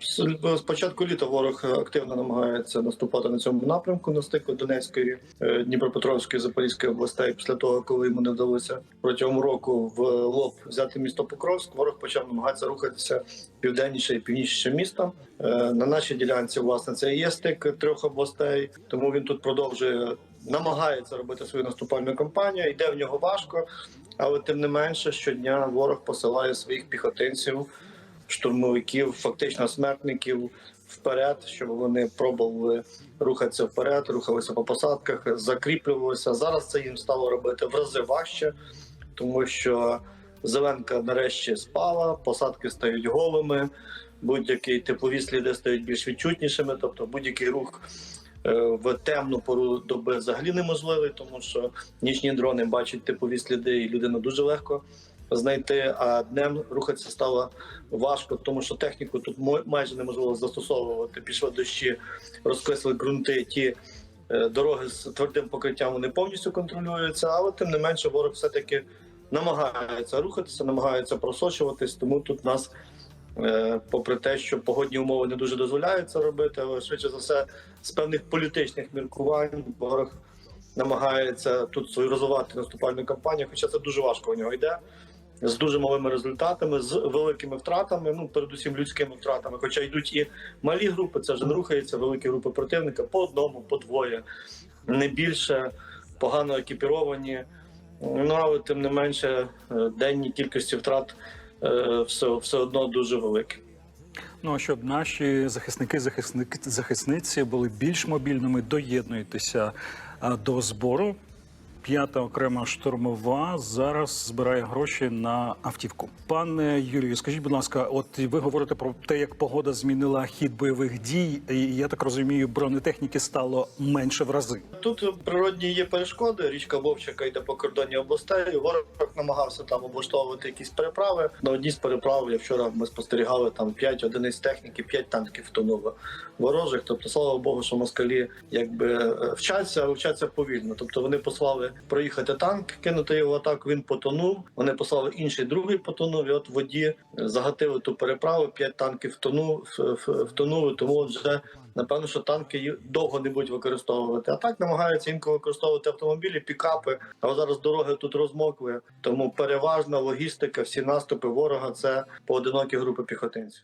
З з початку літа ворог активно намагається наступати на цьому напрямку на стику Донецької, е, Дніпропетровської, Запорізької областей. Після того, коли йому не вдалося протягом року в лоб взяти місто Покровськ, ворог почав намагатися рухатися південніше і північніше міста. Е, На нашій ділянці власне це і є стик трьох областей, тому він тут продовжує намагається робити свою наступальну кампанію. Йде в нього важко, але тим не менше щодня ворог посилає своїх піхотинців штурмовиків, фактично смертників вперед, щоб вони пробували рухатися вперед, рухалися по посадках, закріплювалися. Зараз це їм стало робити в рази важче, тому що Зеленка нарешті спала, посадки стають голими, будь-які теплові сліди стають більш відчутнішими, тобто будь-який рух. е, В темну пору доби взагалі неможливий, тому що нічні дрони бачать типові сліди, і людину дуже легко знайти. А днем рухатися стало важко, тому що техніку тут майже неможливо застосовувати. Пішли дощі, розкисли ґрунти. Ті е, дороги з твердим покриттям вони повністю контролюються, але тим не менше ворог все-таки намагається рухатися, намагається просочуватись. Тому тут нас, е, попри те, що погодні умови не дуже дозволяють це робити, але швидше за все, з певних політичних міркувань ворог намагається тут свою розвивати наступальну кампанію, хоча це дуже важко у нього йде. З дуже малими результатами, з великими втратами, ну передусім людськими втратами. Хоча йдуть і малі групи, це вже не рухається, великі групи противника по одному, по двоє, не більше, погано екіпіровані. Ну але тим не менше, е, денні кількості втрат е, все, все одно дуже великі. Ну щоб наші захисники, захисники, захисниці були більш мобільними, доєднуйтеся до збору. П'ята окрема штурмова зараз збирає гроші на автівку. Пане Юрію, скажіть, будь ласка, от ви говорите про те, як погода змінила хід бойових дій. І я так розумію, бронетехніки стало менше в рази. Тут природні є перешкоди. Річка Вовчака йде по кордоні областей. Ворог намагався там облаштовувати якісь переправи. На одній з переправ я вчора ми спостерігали там 5 одиниць техніки, 5 танків втонуло ворожих. Тобто, слава Богу, що москалі якби е, вчаться, вчаться повільно. Тобто вони послали проїхати танк, кинути його в атаку. Він потонув. Вони послали інший, другий потонув. І от воді загатили ту переправу. 5 танків втонули. Тому вже Напевно, що танки довго не будуть використовувати. А так намагаються інколи використовувати автомобілі, пікапи. Але зараз дороги тут розмокли. Тому переважна логістика, всі наступи ворога це поодинокі групи піхотинців.